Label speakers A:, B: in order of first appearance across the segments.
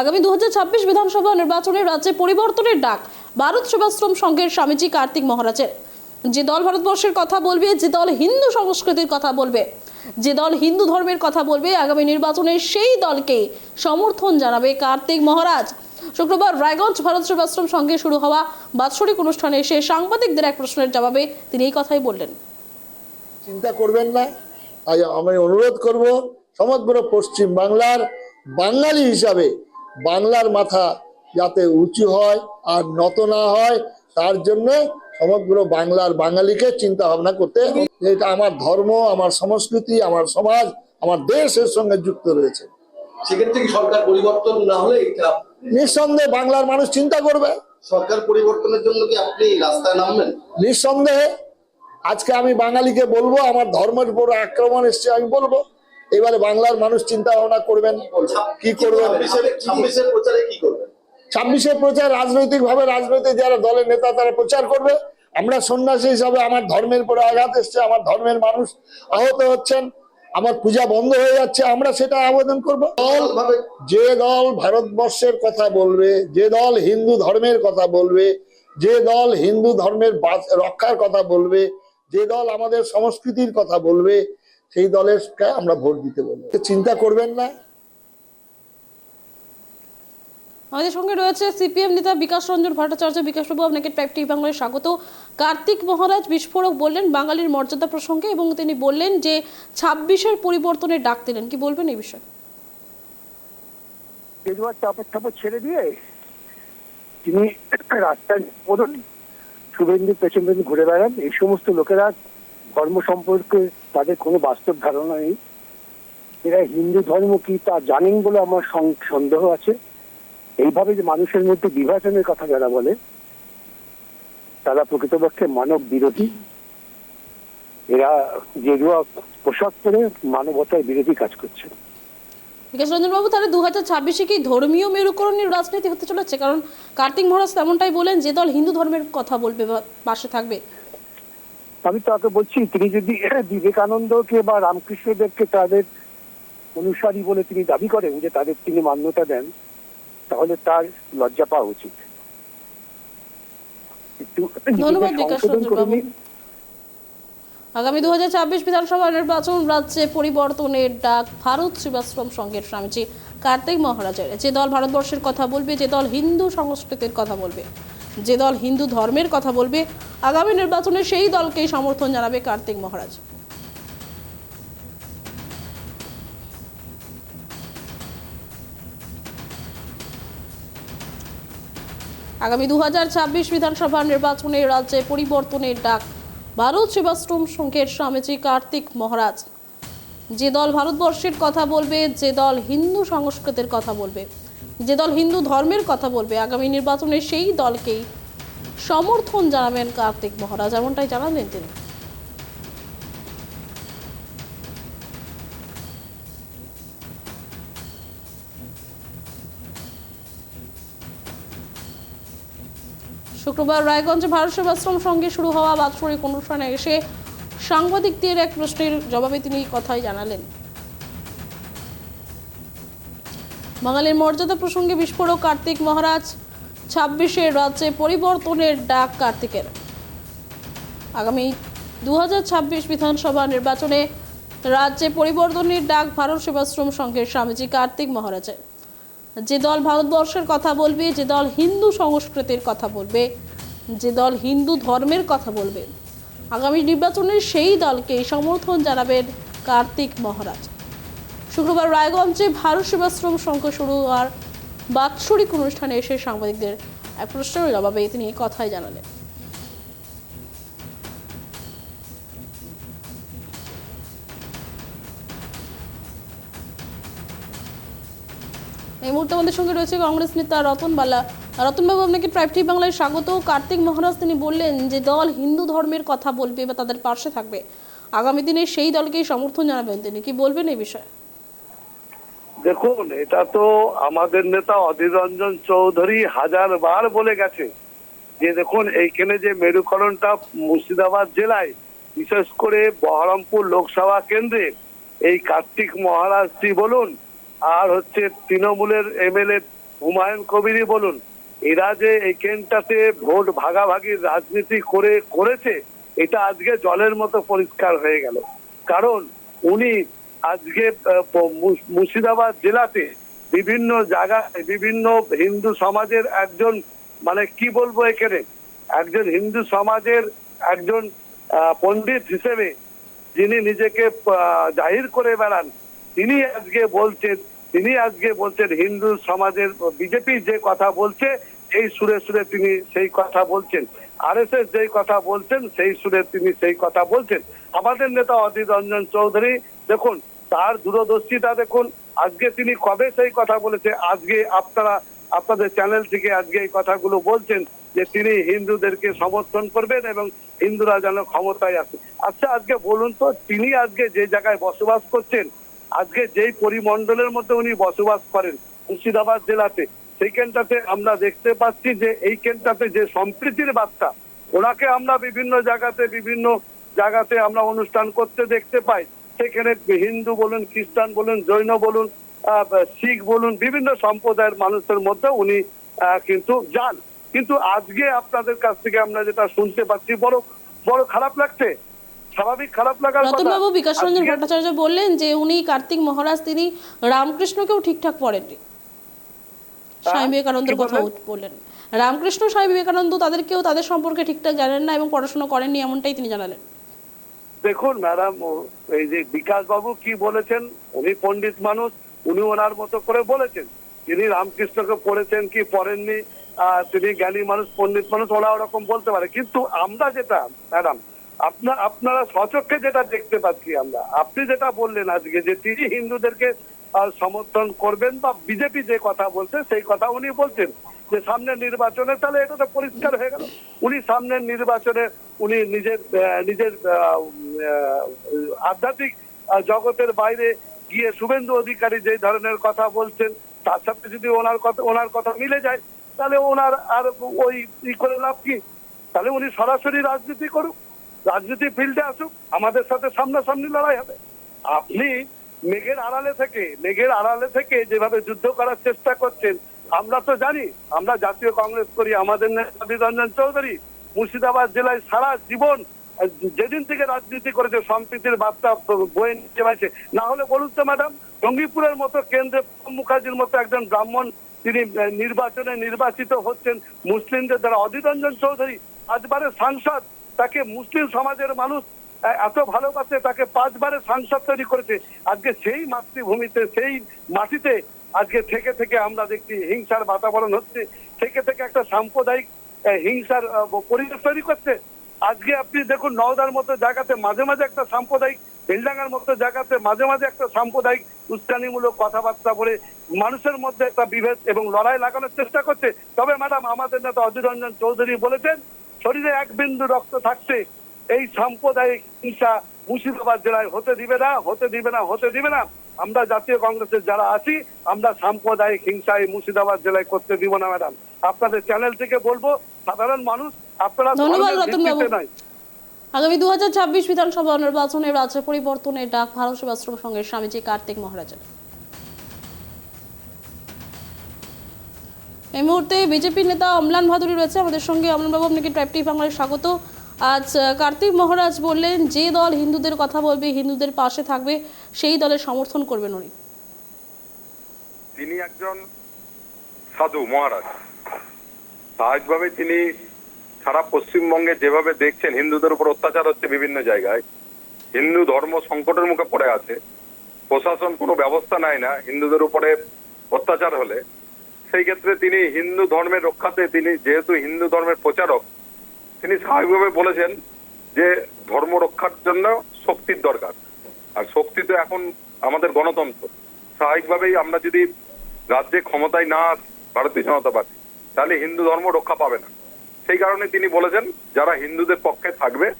A: আগামী দু হাজার ছাব্বিশ বিধানসভা নির্বাচনে রাজ্যে পরিবর্তনের ডাক, ভারত সেবাশ্রম সংঘের স্বামীজি কার্তিক মহারাজের। যে দল ভারতবর্ষের কথা বলবে, যে দল হিন্দু সংস্কৃতির কথা বলবে, যে দল হিন্দু ধর্মের কথা বলবে, আগামী নির্বাচনে সেই দলকে সমর্থন জানাবে কার্তিক মহারাজ। শুক্রবার রায়গঞ্জ ভারত সেবাশ্রম সংঘে শুরু হওয়া বাৎসরিক অনুষ্ঠানে এসে সাংবাদিকদের এক প্রশ্নের জবাবে তিনি এই কথাই বললেন।
B: চিন্তা করবেন না আমি অনুরোধ করব, সমগ্র পশ্চিম বাংলার বাঙালি হিসাবে বাংলার মাথা যাতে উঁচু হয় আর নত না হয় তার জন্য সমগ্র বাংলার বাঙালিকে চিন্তা ভাবনা করতে হবে। এটা আমার ধর্ম আমার সংস্কৃতি আমার সমাজ আমার দেশের সঙ্গে যুক্ত রয়েছে।
C: সেক্ষেত্রে কি সরকার পরিবর্তন না হলে
B: নিঃসন্দেহে বাংলার মানুষ চিন্তা করবে।
C: সরকার পরিবর্তনের জন্য কি আপনি রাস্তায় নামবেন?
B: নিঃসন্দেহে আজকে আমি বাঙালিকে বলব আমার ধর্মের উপর আক্রমণ এসছে আমি বলব। এবারে বাংলার মানুষ চিন্তা ভাবনা করবেন কি করবেন? ছাব্বিশে প্রচার রাজনৈতিক ভাবে রাজনৈতিক যারা দলের নেতা তারা প্রচার করবে। আমরা সন্ন্যাসী হিসাবে আমার ধর্মের পরে আঘাত এসছে আমার ধর্মের মানুষ আহত হচ্ছেন আমার পূজা বন্ধ হয়ে যাচ্ছে আমরা সেটা আবেদন করব। দল যে দল ভারতবর্ষের কথা বলবে যে দল হিন্দু ধর্মের কথা বলবে যে দল হিন্দু ধর্মের রক্ষার কথা বলবে যে দল আমাদের সংস্কৃতির কথা বলবে সেই দলের আমরা ভোট দিতে বলব। চিন্তা করবেন না।
A: আমাদের সঙ্গে রয়েছে সিপিএম নেতা বিকাশ রঞ্জন ভট্টাচার্য। বিকাশবাবু আপনাকে ট্রাইব টিভি বাংলায় স্বাগত। কার্তিক মহারাজ বিস্ফোরক বললেন বাঙালির মর্যাদা প্রসঙ্গে এবং তিনি বললেন যে ছাব্বিশের পরিবর্তনের ডাক দিলেন। কি বলবেন এই বিষয়ে?
D: চাপড় ছেড়ে দিয়ে তিনি রাস্তায় বলুন শুভেন্দু পেছন পেছন ঘুরে বেড়ান। এই সমস্ত লোকেরা ধর্ম সম্পর্কে তাদের কোনো বাস্তব ধারণা নেই। এরা হিন্দু ধর্ম কি তা জানেন বলে আমার সন্দেহ আছে। এইভাবে যে মানুষের মধ্যে বিভাজনের কথা যারা বলে, তারা প্রকৃতপক্ষে মানব বিরোধী। এরা গেরুয়া পোশাক পরে মানবতার বিরোধী কাজ করছে।
A: বিকাশ তাহলে দু হাজার ছাব্বিশে কি ধর্মীয় মেরুকরণের রাজনীতি হতে চলেছে? কারণ কার্তিক মহারাজ তেমনটাই বলেন, যে দল হিন্দু ধর্মের কথা বলবে বা পাশে থাকবে
D: আমি তাকে বলছি তিনি যদি বিবেকানন্দকে বা রামকৃষ্ণদেবকে তাদের অনুসারী বলে তিনি দাবি করেন যে তাদের তিনি মান্যতা দেন তাহলে তার লজ্জা পাওয়া উচিত।
A: আগামী দু বিধানসভা নির্বাচন রাজ্যে পরিবর্তনের ডাক ভারত সেবাশ্রম সংঘের স্বামীজি কার্তিক মহারাজের। যে দল ভারতবর্ষের কথা বলবে যে দল হিন্দু সংস্কৃতির কথা বলবে। যে দল হিন্দু ধর্মের কথা বলবে, আগামী নির্বাচনে সেই দলকেই সমর্থন জানাবে কার্তিক মহারাজ। আগামী দু হাজার ছাব্বিশ বিধানসভা নির্বাচনে রাজ্যে পরিবর্তনের ডাক। ভারত সেবাশ্রম সংঘের স্বামীজি কার্তিক মহারাজ। যে দল ভারতবর্ষের কথা বলবে, যে দল হিন্দু সংস্কৃতির কথা বলবে। যে দল হিন্দু ধর্মের কথা বলবে আগামী নির্বাচনে সেই দলকেই সমর্থন জানাবেন কার্তিক মহারাজ, এমনটাই জানালেন তিনি। শুক্রবার রায়গঞ্জে ভারত সেবাশ্রম সঙ্গে শুরু হওয়া বাৎসরিক অনুষ্ঠানে এসে সাংবাদিকদের এক প্রশ্নের জবাবে তিনি কথাই জানালেন। বাঙালির মর্যাদা প্রসঙ্গে বিস্ফোরক কার্তিক মহারাজ, ছাব্বিশে রাজ্যে পরিবর্তনের ডাক কার্তিকের। আগামী দু হাজার ছাব্বিশ বিধানসভা নির্বাচনে রাজ্যে পরিবর্তনের ডাক ভারত সেবাশ্রম সংঘের স্বামীজি কার্তিক মহারাজের যে দল ভারতবর্ষের কথা বলবে, যে দল হিন্দু সংস্কৃতির কথা বলবে, যে দল হিন্দু ধর্মের কথা বলবে, আগামী নির্বাচনে সেই দলকে সমর্থন জানাবেন কার্তিক মহারাজ। শুক্রবার রায়গঞ্জে ভারত সেবাশ্রম সংঘ শুরু হওয়ার বাৎসরিক অনুষ্ঠানে এসে সাংবাদিকদের এক প্রশ্নের জবাবে তিনি এই কথাই জানালেন। এই মুহূর্তে আমাদের সঙ্গে রয়েছে কংগ্রেস নেতা রতন বালা। রতনবাবু আপনাকে ট্রাইব টিভি বাংলায় স্বাগত। কার্তিক মহারাজ তিনি বললেন যে, দল হিন্দু ধর্মের কথা বলবে বা তাদের পাশে থাকবে। আগামী দিনে সেই দলকেই সমর্থন জানাবেন তিনি। কি বলবেন এই বিষয়ে?
E: দেখুন, এটা তো আমাদের নেতা অধীর রঞ্জন চৌধুরী হাজার বার বলে গেছে যে, দেখুন, এইখানে যে মেরুকরণটা মুর্শিদাবাদ জেলায়, বিশেষ করে বহরমপুর লোকসভা কেন্দ্রে, এই কার্তিক মহারাজটি বলুন, আর হচ্ছে তৃণমূলের এমএলএ হুমায়ুন কবিরই বলুন, এরা যে এই কেনটাতে ভোট ভাগাভাগির রাজনীতি করে করেছে, এটা আজকে জলের মতো পরিষ্কার হয়ে গেল। কারণ উনি আজকে মুর্শিদাবাদ জেলাতে বিভিন্ন জায়গায় বিভিন্ন হিন্দু সমাজের একজন মানে কি বলব এখানে, একজন হিন্দু সমাজের একজন পণ্ডিত হিসেবে যিনি নিজেকে জাহির করে বেড়ান, তিনি আজকে বলছেন, তিনি আজকে বলছেন হিন্দু সমাজের বিজেপি যে কথা বলছে, এই সুরে সুরে তিনি সেই কথা বলছেন। আর এস এস যেই কথা বলছেন, সেই সুরে তিনি সেই কথা বলছেন। আমাদের নেতা অধীর রঞ্জন চৌধুরী, দেখুন তার দূরদর্শিতা দেখুন। আজকে তিনি কবে সেই কথা বলেছে, আজকে আপনারা, আপনাদের চ্যানেল থেকে আজকে এই কথাগুলো বলছেন যে তিনি হিন্দুদেরকে সমর্থন করবেন এবং হিন্দুরা যেন ক্ষমতায় আসে। আচ্ছা আজকে বলুন তো, তিনি আজকে যে জায়গায় বসবাস করছেন, আজকে যেই পরিমণ্ডলের মধ্যে উনি বসবাস করেন, মুর্শিদাবাদ জেলাতে সেইখানটাতে আমরা দেখতে পাচ্ছি যে এইখানটাতে যে সম্প্রীতির বার্তা, ওনাকে আমরা বিভিন্ন জায়গাতে বিভিন্ন জায়গাতে আমরা অনুষ্ঠান করতে দেখতে পাই। সেখানে হিন্দু বলুন খ্রিস্টান বলুন জৈন বলুন শিখ বলুন বিভিন্ন সম্প্রদায়ের মানুষের মধ্যে উনি কিন্তু যান। কিন্তু আজকে আপনাদের কাছ থেকে আমরা যেটা শুনতে পাচ্ছি বড় বড় খারাপ লাগছে। স্বাভাবিক খারাপ লাগার কথা।
A: রতনবাবু বিকাশ রঞ্জন ভট্টাচার্য বললেন যে উনি কার্তিক মহারাজ তিনি রামকৃষ্ণকেও ঠিকঠাক পড়েননি। স্বামী বিবেকানন্দের কথা?
E: বললেন।
A: রামকৃষ্ণ স্বামী বিবেকানন্দ তাদেরকেও তাদের সম্পর্কে ঠিকঠাক জানেন না এবং পড়াশোনা করেননি এমনটাই তিনি জানালেন।
E: দেখুন ম্যাডাম এই যে বিকাশ বাবু কি বলেছেন? উনি পণ্ডিত মানুষ, উনি ওনার মতো করে বলেছেন। তিনি রামকৃষ্ণকে পড়েছেন কি পড়েননি তিনি জ্ঞানী মানুষ, পণ্ডিত মানুষ, ওরা ওরকম বলতে পারে। কিন্তু আমরা যেটা ম্যাডাম আপনার আপনারা সচক্ষে যেটা দেখতে পাচ্ছি আমরা, আপনি যেটা বললেন আজকে যে তিনি হিন্দুদেরকে সমর্থন করবেন বা বিজেপি যে কথা বলছে, সেই কথা উনি বলছেন। যে সামনের নির্বাচনে, তাহলে এটা তো পরিষ্কার হয়ে গেল। উনি সামনের নির্বাচনে, উনি নিজের নিজের আধ্যাত্মিক জগতের বাইরে গিয়ে শুভেন্দু অধিকারী যে ধরনের কথা বলছেন, তার সাথে যদি ওনার কথা ওনার কথা মিলে যায়, তাহলে ওনার আর ওই ই করে লাভ কি? তাহলে উনি সরাসরি রাজনীতি করুক, রাজনীতি ফিল্ডে আসুক, আমাদের সাথে সামনাসামনি লড়াই হবে। আপনি মেঘের আড়ালে থেকে, মেঘের আড়ালে থেকে যেভাবে যুদ্ধ করার চেষ্টা করছেন আমরা তো জানি, আমরা জাতীয় কংগ্রেস করি, আমাদের নেতা চৌধুরী মুর্শিদাবাদ জেলায় সারা জীবন যেদিন থেকে রাজনীতি করেছে, সম্প্রীতির বার্তা বয়ে নিতে পারছে না হলে বলুন তো ম্যাডাম জঙ্গিপুরের মতো কেন্দ্রে মুখার্জির মতো একজন ব্রাহ্মণ তিনি নির্বাচনে নির্বাচিত হচ্ছেন মুসলিমদের দ্বারা। অধীর রঞ্জন চৌধুরী আজবারের সাংসদ, তাকে মুসলিম সমাজের মানুষ এত ভালোবাসে, তাকে পাঁচবারের সাংসদ তৈরি করেছে। আজকে সেই মাতৃভূমিতে, সেই মাটিতে আজকে থেকে থেকে আমরা দেখছি হিংসার বাতাবরণ হচ্ছে, থেকে থেকে একটা সাম্প্রদায়িক হিংসার পরিবেশ তৈরি করছে। আজকে আপনি দেখুন নওদার মতো জায়গাতে মাঝে মাঝে একটা সাম্প্রদায়িক, বেলডাঙ্গার মতো জায়গাতে মাঝে মাঝে একটা সাম্প্রদায়িক উস্কানিমূলক কথাবার্তা বলে মানুষের মধ্যে একটা বিভেদ এবং লড়াই লাগানোর চেষ্টা করছে। তবে ম্যাডাম, আমাদের নেতা অধীর রঞ্জন চৌধুরী বলেছেন, শরীরে এক বিন্দু রক্ত থাকছে, এই সাম্প্রদায়িক হিংসা মুর্শিদাবাদ জেলায় হতে দিবে না, হতে দিবে না, হতে দিবে না। আমরা জাতীয় কংগ্রেসের যারা আছি আমরা সাম্প্রদায়িক হিংসা এই মুর্শিদাবাদ জেলায় করতে দিব না ম্যাডাম। আপনাদের চ্যানেল থেকে বলব সাধারণ মানুষ আপনারা নয়।
A: আগামী দু বিধানসভা নির্বাচনে রাজ্য পরিবর্তনের ডাক ভারত সেবাশ্রম সঙ্গের স্বামীজি কার্তিক মহারাজের। এই মুহূর্তে বিজেপি নেতা অম্লান ভাদুরী রয়েছে। আমাদের সঙ্গে অম্লানবাবু আপনাকে ট্রাইবটি বাংলায় স্বাগত। আজ কার্তিক মহারাজ বললেন, যে দল হিন্দুদের কথা বলবে, হিন্দুদের পাশে থাকবে, সেই দলের সমর্থন করবেন উনি।
F: তিনি একজন সাধু মহারাজ। স্বাভাবিকভাবে তিনি সারা পশ্চিমবঙ্গে যেভাবে দেখছেন, হিন্দুদের উপর অত্যাচার হচ্ছে বিভিন্ন জায়গায়। হিন্দু ধর্ম সংকটের মুখে পড়ে আছে। প্রশাসন কোনো ব্যবস্থা নেয় না, হিন্দুদের উপরে অত্যাচার হলে। সেই ক্ষেত্রে তিনি হিন্দু ধর্মের রক্ষাতে তিনি, যেহেতু হিন্দু ধর্মের প্রচারক তিনি স্বাভাবিকভাবে বলেছেন যে ধর্ম রক্ষার জন্য শক্তির দরকার। আর শক্তি তো এখন আমাদের গণতন্ত্র। স্বাভাবিকভাবেই আমরা যদি রাজ্যে ক্ষমতায় না আসি ভারতীয় জনতা পার্টি, তাহলে হিন্দু ধর্ম রক্ষা পাবে না। সেই কারণে তিনি বলেছেন, যারা হিন্দুদের পক্ষে থাকবে,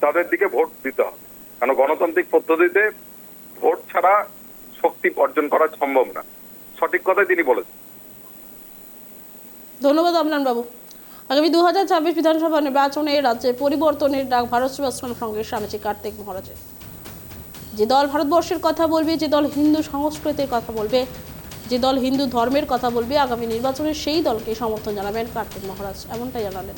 F: তাদের দিকে ভোট দিতে হবে। কারণ গণতান্ত্রিক পদ্ধতিতে ভোট ছাড়া শক্তি অর্জন করা সম্ভব না। সঠিক কথাই তিনি বলেছেন।
A: ধন্যবাদ অম্লানবাবু। আগামী দু হাজার ছাব্বিশ বিধানসভা নির্বাচনে রাজ্যে পরিবর্তনের ডাক ভারত সেবাশ্রম সঙ্গে স্বামীজি কার্তিক মহারাজের। যে দল ভারতবর্ষের কথা বলবে, যে দল হিন্দু সংস্কৃতির কথা বলবে, যে দল হিন্দু ধর্মের কথা বলবে, আগামী নির্বাচনে সেই দলকে সমর্থন জানাবেন কার্তিক মহারাজ। এমনটাই জানালেন।